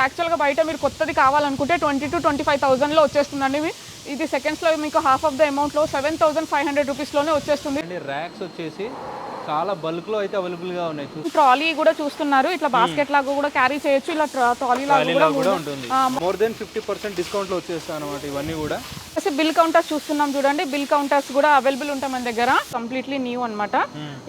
యాక్చువల్గా బయట మీరు కొత్తది కావాలనుకుంటే ట్వంటీ టు ట్వంటీ ఫైవ్ థౌసండ్లో వచ్చేస్తుందండి ఇది సెకండ్స్లో మీకు హాఫ్ ఆఫ్ ద అమౌంట్లో సెవెన్ థౌసండ్ ఫైవ్ హండ్రెడ్ రూపీస్లోనే వచ్చేస్తుంది. ర్యాక్స్ వచ్చేసి చాలా బల్క్లో అయితే అవైలబుల్గా ఉన్నాయి. ట్రాలీ కూడా చూస్తున్నారు. ఇట్లా బాస్కెట్ లాగా కూడా క్యారీ చేయొచ్చు. ఇలా ట్రా- ట్రాలీ లాగా కూడా ఉంటుంది. మోర్ దెన్ ఫిఫ్టీ పర్సెంట్ డిస్కౌంట్లో వచ్చేస్తాయి అనమాట ఇవన్నీ కూడా. వచ్చేసి బిల్ కౌంటర్స్ చూస్తున్నాం చూడండి. బిల్ కౌంటర్స్ కూడా అవైలబుల్ ఉంటాయి మన దగ్గర. కంప్లీట్లీ న్యూ అన్నమాట.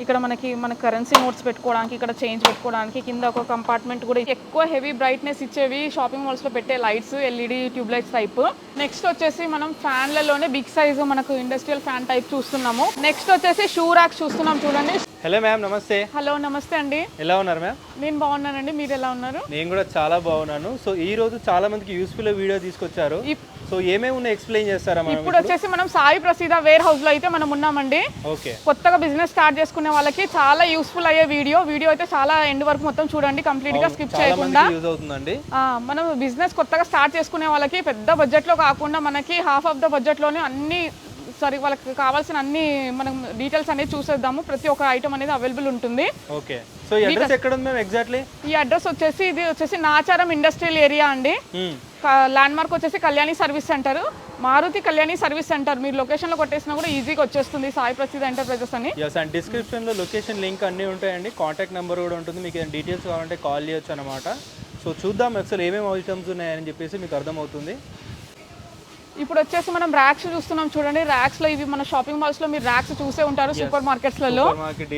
ఇక్కడ మనకి మన కరెన్సీ నోట్స్ పెట్టుకోవడానికి ఇక్కడ చేంజ్ పెట్టుకోవడానికి కింద ఒక కంపార్ట్మెంట్ కూడా ఎక్కువ హెవీ బ్రైట్నెస్ ఇచ్చేవి షాపింగ్ మాల్స్లో పెట్టే lights LED tube lights type next వచ్చేసి మనం ఫ్యాన్లలోనే బిగ్ సైజ్ మనకు ఇండస్ట్రియల్ ఫ్యాన్ టైప్ చూస్తున్నాము. నెక్స్ట్ వచ్చేసి షూ ర్యాక్ చూస్తున్నాం చూడండి. హలో మ్యామ్ నమస్తే. హలో నమస్తే అండి. ఎలా ఉన్నారు మ్యామ్? నేను బాగున్నానండి మీరు ఎలా ఉన్నారు? నేను కూడా చాలా బాగున్నాను. సో ఈ రోజు చాలా మందికి యూస్ఫుల్ వీడియో తీసుకొచ్చారు. సో ఏమేమి ఉన్నాయి ఎక్స్ప్లెయిన్ చేస్తారా ఇప్పుడు వచ్చేసి మనం సాయి ప్రసీద వేర్ హౌస్లో అయితే మనం ఉన్నామండి. ఓకే. కొత్తగా బిజినెస్ స్టార్ట్ చేసుకునే వాళ్ళకి చాలా యూస్ఫుల్ అయ్యే వీడియో వీడియో అయితే చాలా ఎండ్ వరకు మొత్తం చూడండి కంప్లీట్గా స్కిప్ చేయకుండా. యూజ్ అవుతుందండి. ఆ, మనం బిజినెస్ కొత్తగా స్టార్ట్ చేసుకునే వాళ్ళకి పెద్ద బడ్జెట్లో కాకుండా మనకి హాఫ్ ఆఫ్ ద బడ్జెట్లోనే అన్ని సారీ వాళ్ళకి కావాల్సిన అన్ని మనం డీటెయిల్స్ అనేది చూసేద్దాము. ప్రతి ఒక్క ఐటమ్ అనేది అవైలబుల్ ఉంటుంది. ఓకే సో ఈ అడ్రస్ ఎక్కడ ఉంది మ్యామ్ ఎగ్జాక్ట్లీ ఈ అడ్రస్ వచ్చేసి ఇది వచ్చేసి నాచారం ఇండస్ట్రియల్ ఏరియా అండి. ల్యాండ్ మార్క్ వచ్చేసి Kalyani service centre Maruti Kalyani service centre మీరు లొకేషన్లో కొట్టేసినా కూడా ఈజీగా వచ్చేస్తుంది సాయి ప్రసిద్ధ ఎంటర్ప్రైజెస్ అని. ఎస్ అండ్ డిస్క్రిప్షన్లో లొకేషన్ లింక్ అన్నీ ఉంటాయండి. కాంటాక్ట్ నెంబర్ కూడా ఉంటుంది. మీకు ఏమైనా డీటెయిల్స్ కావాలంటే కాల్ చేయొచ్చు అనమాట సో చూద్దాం అసలు ఏమేమి ఐటమ్స్ ఉన్నాయని చెప్పేసి మీకు అర్థమవుతుంది. ఇప్పుడు వచ్చేసి మనం ర్యాక్స్ చూస్తున్నాం చూడండి. ర్యాక్స్లో ఇవి మన షాపింగ్ మాల్స్లో మీరు ర్యాక్స్ చూసే ఉంటారు సూపర్ మార్కెట్స్లలో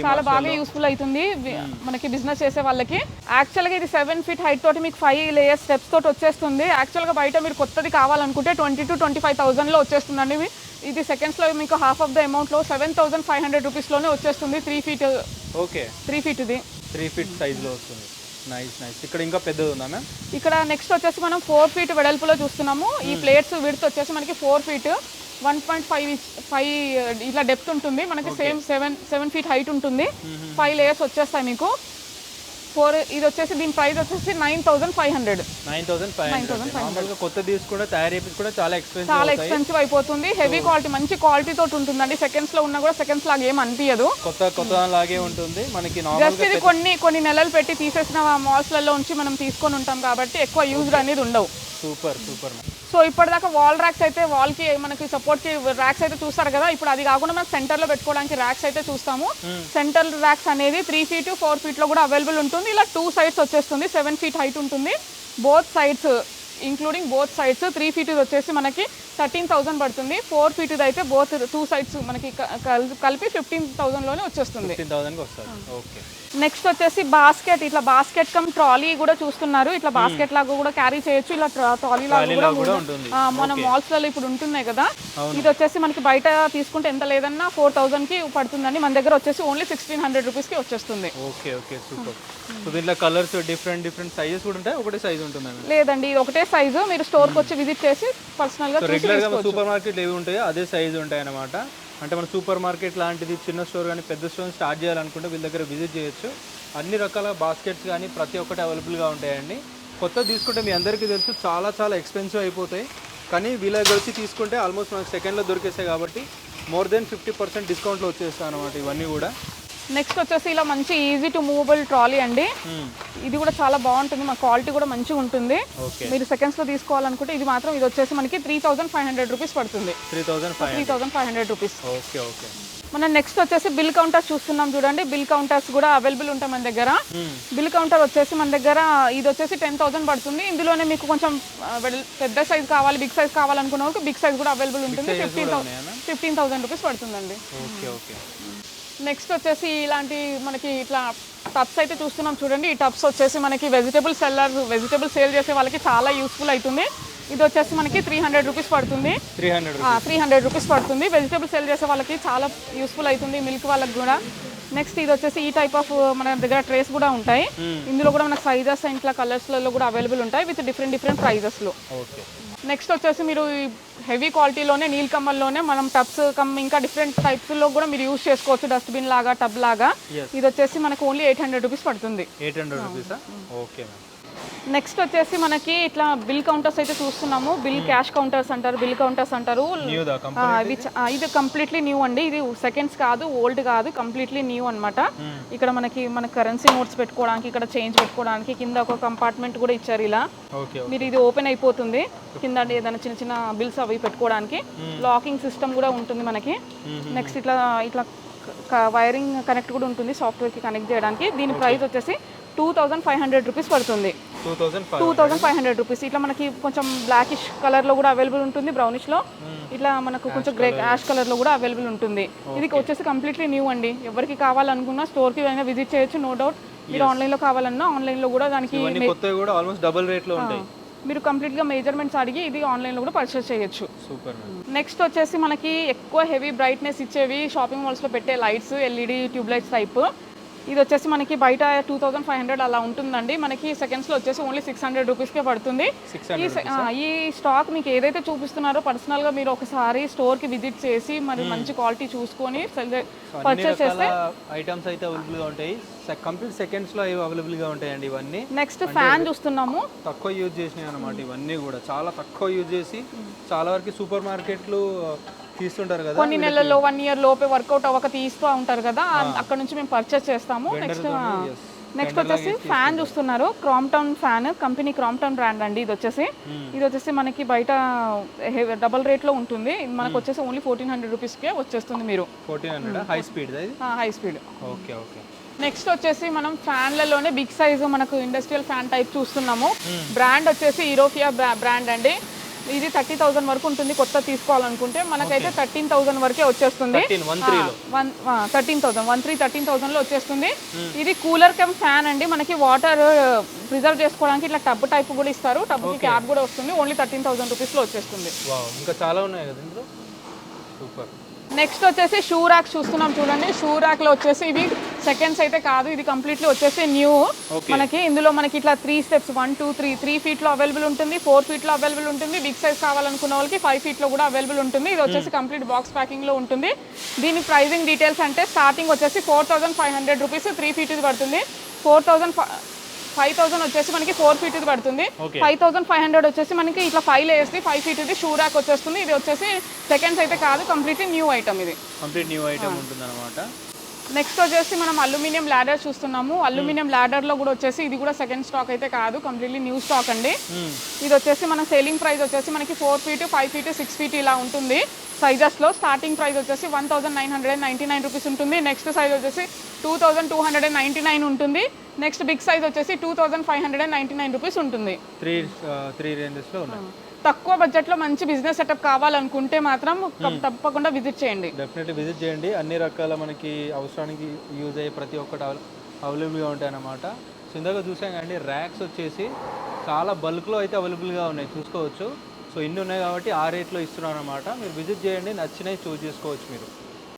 చాలా బాగా యూస్ఫుల్ అవుతుంది వి- మనకి బిజినెస్ చేసే వాళ్ళకి. యాక్చువల్గా ఇది సెవెన్ ఫీట్ హైట్ తోటి మీకు ఫైవ్ లేయర్స్ స్టెప్స్ తోటి వచ్చేస్తుంది. యాక్చువల్గా బయట మీరు కొత్తది కావాలనుకుంటే ట్వంటీ టు ట్వంటీ ఫైవ్ థౌసండ్లో వచ్చేస్తుందండి. ఇవి- ఇది సెకండ్స్లో మీకు హాఫ్ ఆఫ్ ద అమౌంట్లో సెవెన్ థౌసండ్ ఫైవ్ హండ్రెడ్ రూపీస్లోనే వచ్చేస్తుంది three feet okay three feet ఇది. త్రీ ఫీట్ సైజ్లో వస్తుంది. నైస్ నైస్ ఇక్కడ ఇంకా పెద్దది ఉందా మ్యామ్ ఇక్కడ నెక్స్ట్ వచ్చేసి మనం ఫోర్ ఫీట్ వెడల్పులో చూస్తున్నాము. ఈ ప్లేట్స్ విడ్త్ వచ్చేసి మనకి four feet one point five five ఇట్లా డెప్త్ ఉంటుంది. మనకి same seven seven feet height ఉంటుంది. ఫైవ్ లేయర్స్ వచ్చేస్తాయి మీకు. ఫోర్ ఇది వచ్చేసి దీని ప్రైస్ వచ్చేసి nine thousand five hundred. Nine thousand five hundred. నార్మల్గా కొత్త తీసుకుంటే తయారు చేసి కూడా చాలా ఎక్స్పెన్సివ్ చాలా ఎక్స్పెన్సివ్ అయిపోతుంది. హెవీ క్వాలిటీ మంచి క్వాలిటీ తోటి ఉంటుందండి. సెకండ్స్లో ఉన్నా కూడా సెకండ్స్ లాగా ఏం అనిపించదు కొత్త కొత్త లాగే ఉంటుంది. మనకి జస్ట్ ఇది కొన్ని కొన్ని నెలలు పెట్టి తీసేసిన మాల్స్లలో ఉంచి మనం తీసుకొని ఉంటాం కాబట్టి ఎక్కువ యూజ్ అనేది ఉండవు. సూపర్ సూపర్ సో ఇప్పటిదాకా వాల్ ర్యాక్స్ అయితే వాల్కి మనకి సపోర్ట్కి ర్యాక్స్ అయితే చూస్తారు కదా. ఇప్పుడు అది కాకుండా మనం సెంటర్లో పెట్టుకోవడానికి ర్యాక్స్ అయితే చూస్తాము. సెంటర్ ర్యాక్స్ అనేది త్రీ ఫీట్ ఫోర్ ఫీట్లో కూడా అవైలబుల్ ఉంటుంది. ఇలా టూ సైడ్స్ వచ్చేస్తుంది. సెవెన్ ఫీట్ హైట్ ఉంటుంది. Both sides including both sides three feet వచ్చేసి మనకి థర్టీన్ థౌసండ్ పడుతుంది. ఫోర్ ఫీట్ అయితే బోత్ టూ సైడ్స్ మనకి కలిపి ఫిఫ్టీన్ థౌసండ్లోనే వచ్చేస్తుంది. ఓకే. నెక్స్ట్ వచ్చేసి బాస్కెట్ ఇట్లా బాస్కెట్ కమ్ ట్రాలీ కూడా చూస్తున్నారు. ఇట్లా బాస్కెట్ లాగా కూడా క్యారీ చేయొచ్చు. ఇలా ట్రా- ట్రాలీ లాగా కూడా మన మాల్స్లలో ఇప్పుడు ఉంటున్నాయి కదా. ఇది వచ్చేసి మనకి బయట తీసుకుంటే ఎంత లేదన్నా ఫోర్ థౌసండ్కి పడుతుందండి. మన దగ్గర వచ్చేసి ఓన్లీ సిక్స్టీన్ హండ్రెడ్ రూపీస్కి వచ్చేస్తుంది. ఓకే ఓకే సూపర్ సో దీంట్లో కలర్స్ డిఫరెంట్ డిఫరెంట్ సైజెస్ కూడా ఉంటాయి? ఒకటే సైజ్ ఉంటుంది? లేదండి ఇది ఒకటే సైజు మీరు స్టోర్కి వచ్చి విజిట్ చేసి పర్సనల్గా సో చూసి రెగ్యులర్గా సూపర్ మార్కెట్ ఏవి ఉంటాయో అదే సైజ్ ఉంటాయి అనమాట అంటే మన సూపర్ మార్కెట్ లాంటిది చిన్న స్టోర్ కానీ పెద్ద స్టోర్ స్టార్ట్ చేయాలనుకుంటే వీళ్ళ దగ్గర విజిట్ చేయొచ్చు. అన్ని రకాల బాస్కెట్స్ కానీ ప్రతి ఒక్కటి అవైలబుల్గా ఉంటాయండి. కొత్త తీసుకుంటే మీ అందరికీ తెలుసు చాలా చాలా ఎక్స్పెన్సివ్ అయిపోతాయి. కానీ వీళ్ళ దగ్గర వచ్చి తీసుకుంటే ఆల్మోస్ట్ మనకు సెకండ్లో దొరికేస్తాయి కాబట్టి మోర్ దెన్ ఫిఫ్టీ పర్సెంట్ డిస్కౌంట్లో వచ్చేస్తాయి అనమాట ఇవన్నీ కూడా. నెక్స్ట్ వచ్చేసి ఇలా మంచి ఈజీ టు మూవబుల్ ట్రాలీ అండి. ఇది కూడా చాలా బాగుంటుంది. మా క్వాలిటీ కూడా మంచిగా ఉంటుంది. మీరు సెకండ్స్లో తీసుకోవాలనుకుంటే ఇది మాత్రం ఇది వచ్చేసి మనకి three thousand five hundred rupees పడుతుంది. Three thousand five hundred rupees మనం నెక్స్ట్ వచ్చేసి బిల్ కౌంటర్స్ చూస్తున్నాం చూడండి. బిల్ కౌంటర్స్ కూడా అవైలబుల్ ఉంటాయి మన దగ్గర. బిల్ కౌంటర్ వచ్చేసి మన దగ్గర ఇది వచ్చేసి టెన్ థౌసండ్ పడుతుంది. ఇందులోనే మీకు కొంచెం పెద్ద సైజ్ కావాలి బిగ్ సైజ్ కావాలనుకున్న వాళ్ళకి బిగ్ సైజ్ కూడా అవైలబుల్ ఉంటుంది. Fifteen thousand fifteen thousand rupees పడుతుందండి. ఓకే ఓకే నెక్స్ట్ వచ్చేసి ఇలాంటి మనకి ఇట్లా టబ్స్ అయితే చూస్తున్నాం చూడండి. ఈ టబ్స్ వచ్చేసి మనకి వెజిటేబుల్ సెల్లర్ వెజిటేబుల్ సేల్ చేసే వాళ్ళకి చాలా యూస్ఫుల్ అవుతుంది ఇది వచ్చేసి మనకి త్రీ హండ్రెడ్ రూపీస్ పడుతుంది. Three hundred three hundred rupees పడుతుంది. వెజిటేబుల్ సేల్ చేసే వాళ్ళకి చాలా యూస్ఫుల్ అవుతుంది మిల్క్ వాళ్ళకి కూడా. నెక్స్ట్ ఇది వచ్చేసి ఈ టైప్ ఆఫ్ మన దగ్గర ట్రేస్ కూడా ఉంటాయి. ఇందులో కూడా మనకు సైజెస్ ఇట్లా కలర్స్లలో కూడా అవైలబుల్ ఉంటాయి విత్ డిఫరెంట్ డిఫరెంట్ ప్రైజెస్లో నెక్స్ట్ వచ్చేసి మీరు హెవీ క్వాలిటీలోనే నీల్ కమ్మల్లోనే మనం టబ్స్ కమ్ ఇంకా డిఫరెంట్ టైప్స్లో కూడా మీరు యూస్ చేసుకోవచ్చు. డస్ట్బిన్ లాగా టబ్ లాగా. ఇది వచ్చేసి మనకు ఓన్లీ ఎయిట్ హండ్రెడ్ రూపీస్ పడుతుంది. Eight hundred రూపీసా? Okay ma'am. Next వచ్చేసి మనకి ఇట్లా బిల్ కౌంటర్స్ అయితే చూస్తున్నాము. బిల్ క్యాష్ కౌంటర్స్ అంటారు బిల్ కౌంటర్స్ అంటారు. ఇవి ఇది? కంప్లీట్లీ న్యూ అండి. ఇది సెకండ్స్ కాదు ఓల్డ్ కాదు కంప్లీట్లీ న్యూ అన్నమాట. ఇక్కడ మనకి మన కరెన్సీ నోట్స్ పెట్టుకోవడానికి ఇక్కడ చేంజ్ పెట్టుకోవడానికి కింద ఒక కంపార్ట్మెంట్ కూడా ఇచ్చారు ఇలా. మీరు ఇది ఓపెన్ అయిపోతుంది. కింద ఏదైనా చిన్న చిన్న బిల్స్ అవి పెట్టుకోవడానికి. లాకింగ్ సిస్టమ్ కూడా ఉంటుంది మనకి. నెక్స్ట్ ఇట్లా ఇట్లా వైరింగ్ కనెక్ట్ కూడా ఉంటుంది సాఫ్ట్వేర్కి కనెక్ట్ చేయడానికి. దీని ప్రైస్ వచ్చేసి two thousand five hundred rupees పడుతుంది. Two thousand five hundred rupees ఇట్లా మనకి కొంచెం బ్లాకిష్ కలర్లో కూడా అవైలబుల్ ఉంటుంది బ్రౌనిష్లో ఇట్లా మనకు కొంచెం గ్రే యాష్ కలర్లో కూడా అవైలబుల్ ఉంటుంది. ఇది వచ్చేసి కంప్లీట్లీ న్యూ అండి. ఎవరికి కావాలనుకున్నా స్టోర్కి అయినా విజిట్ చేయొచ్చు నో డౌట్ మీరు ఆన్లైన్లో కావాలన్నా ఆన్లైన్లో కూడా దానికి కూడా ఆల్మోస్ట్ డబుల్ రేట్లో ఉంటాయి. మీరు కంప్లీట్గా మెజర్మెంట్స్ అడిగి ఇది ఆన్లైన్లో కూడా పర్చేస్ చేయొచ్చు. సూపర్ నెక్స్ట్ వచ్చేసి మనకి ఎక్కువ హెవీ బ్రైట్నెస్ ఇచ్చేవి షాపింగ్ మాల్స్లో పెట్టే lights LED tube lights type ఇది వచ్చేసి మనకి బయట టూ థౌసండ్ ఫైవ్ హండ్రెడ్ అలా ఉంటుందండి. మనకి సెకండ్స్లో వచ్చేసి ఓన్లీ సిక్స్ హండ్రెడ్ రూపీస్కే పడుతుంది. ఈ ఈ స్టాక్ మీకు ఏదైతే చూపిస్తున్నారో పర్సనల్గా మీరు ఒకసారి స్టోర్కి విజిట్ చేసి మరి మంచి క్వాలిటీ చూసుకొని పర్చేస్ రకాల ఐటమ్స్ అయితే అవైలబుల్గా ఉంటాయి. కంప్లీట్ సెకండ్స్లో అవి అవైలబుల్గా ఉంటాయండి ఇవన్నీ? నెక్స్ట్ ఫ్యాన్ చూస్తున్నాము. తక్కువ యూజ్ చేసినాయి అనమాట ఇవన్నీ కూడా. చాలా తక్కువ యూజ్ చేసి చాలా వరకు సూపర్ మార్కెట్లు తీస్తుంటారు కదా కొన్ని నెలల్లో వన్ ఇయర్ లోపే వర్కౌట్ అవ్వక తీస్తూ ఉంటారు కదా అక్కడ నుంచి మేము పర్చేస్ చేస్తాము. నెక్స్ట్. నెక్స్ట్ వచ్చేసి ఫ్యాన్ చూస్తున్నారు. Crompton fan company Crompton brand అండి ఇది వచ్చేసి. ఇది వచ్చేసి మనకి బయట డబల్ రేట్లో ఉంటుంది. ఇది మనకు వచ్చేసి ఓన్లీ ఫోర్టీన్ హండ్రెడ్ రూపీస్కే వచ్చేస్తుంది మీరు. High speed high speed okay okay next వచ్చేసి మనం ఫ్యాన్లలోనే బిగ్ సైజ్ మనకు ఇండస్ట్రియల్ ఫ్యాన్ టైప్ చూస్తున్నాము. బ్రాండ్ వచ్చేసి ఈరోఫియా బ్రాండ్ అండి. ఇది థర్టీ థౌసండ్ వరకు ఉంటుంది కొత్త తీసుకోవాలనుకుంటే. మనకైతే థర్టీన్ థౌసండ్ వరకే వచ్చేస్తుంది. Thirteen thousand one three thirteen థౌసండ్లో వచ్చేస్తుంది. ఇది కూలర్ కమ్ ఫ్యాన్ అండి. మనకి వాటర్ ప్రిజర్వ్ చేసుకోవడానికి ఇట్లా టబ్ టైప్ కూడా ఇస్తారు. టబ్కి క్యాప్ కూడా వస్తుంది. ఓన్లీ థర్టీన్ థౌసండ్ రూపీస్లో వచ్చేస్తుంది. వావ్ ఇంకా చాలా ఉన్నాయి కదా ఇందులో? సూపర్. నెక్స్ట్ వచ్చేసి షూ ర్యాక్ చూస్తున్నాం చూడండి. షూ ర్యాక్లో వచ్చేసి ఇవి సెకండ్స్ అయితే కాదు ఇది కంప్లీట్లీ వచ్చేసి న్యూ మనకి ఇందులో మనకి ఇట్లా three steps one two three three ఫీట్లో available ఉంటుంది ఫోర్ ఫీట్లో అవైలబుల్ ఉంటుంది బిగ్ సైజ్ కావాలనుకున్న వాళ్ళకి ఫైవ్ ఫీట్లో కూడా అవైలబుల్ ఉంటుంది. ఇది వచ్చేసి కంప్లీట్ బాక్స్ ప్యాకింగ్లో ఉంటుంది. దీని ప్రైజింగ్ డీటెయిల్స్ అంటే స్టార్టింగ్ వచ్చేసి four thousand five hundred rupees three feet ఇది పడుతుంది. ఫోర్ థౌసండ్ ఫైవ్ థౌసండ్ వచ్చేసి మనకి ఫోర్ ఫీట్ ఇది పడుతుంది. ఫైవ్ థౌసండ్ ఫైవ్ హండ్రెడ్ వచ్చేసి మనకి ఇట్లా ఫైవ్ వేసి ఫైవ్ ఫీట్ ఇది షూ ర్యాక్ వచ్చేస్తుంది. ఇది వచ్చేసి సెకండ్స్ అయితే కాదు కంప్లీట్లీ న్యూ ఐటమ్ ఇది. కంప్లీట్ న్యూ ఐటమ్ ఉంటుంది అనమాట నెక్స్ట్ వచ్చేసి మనం అల్యూమినియం ల్యాడర్ చూస్తున్నాము. అల్యూమినియం ల్యాడర్లో కూడా వచ్చేసి ఇది కూడా సెకండ్ స్టాక్ అయితే కాదు కంప్లీట్లీ న్యూ స్టాక్ అండి. ఇది వచ్చేసి మన సేలింగ్ ప్రైస్ వచ్చేసి మనకి four feet five feet six feet ఇలా ఉంటుంది. సైజెస్లో స్టార్టింగ్ ప్రైస్ వచ్చేసి one thousand nine hundred ninety nine rupees ఉంటుంది. నెక్స్ట్ సైజ్ వచ్చేసి two thousand two hundred and ninety nine ఉంటుంది. నెక్స్ట్ బిగ్ సైజ్ వచ్చేసి two thousand five hundred and ninety nine rupees ఉంటుంది three three రేంజెస్లో ఉన్నాయి. తక్కువ బడ్జెట్లో మంచి బిజినెస్ సెటప్ కావాలనుకుంటే మాత్రం తప్పకుండా విజిట్ చేయండి. డెఫినెట్లీ విజిట్ చేయండి. అన్ని రకాల మనకి అవసరానికి యూజ్ అయ్యే ప్రతి ఒక్కటి అవైలబుల్గా ఉంటాయి అన్నమాట సో ఇందాక చూసాం కానీ ర్యాక్స్ వచ్చేసి చాలా బల్క్లో అయితే అవైలబుల్గా ఉన్నాయి. చూసుకోవచ్చు. సో ఇన్ని ఉన్నాయి కాబట్టి ఆ రేట్లో ఇస్తున్నాం అనమాట మీరు విజిట్ చేయండి. నచ్చినవి చూస్ చేసుకోవచ్చు మీరు.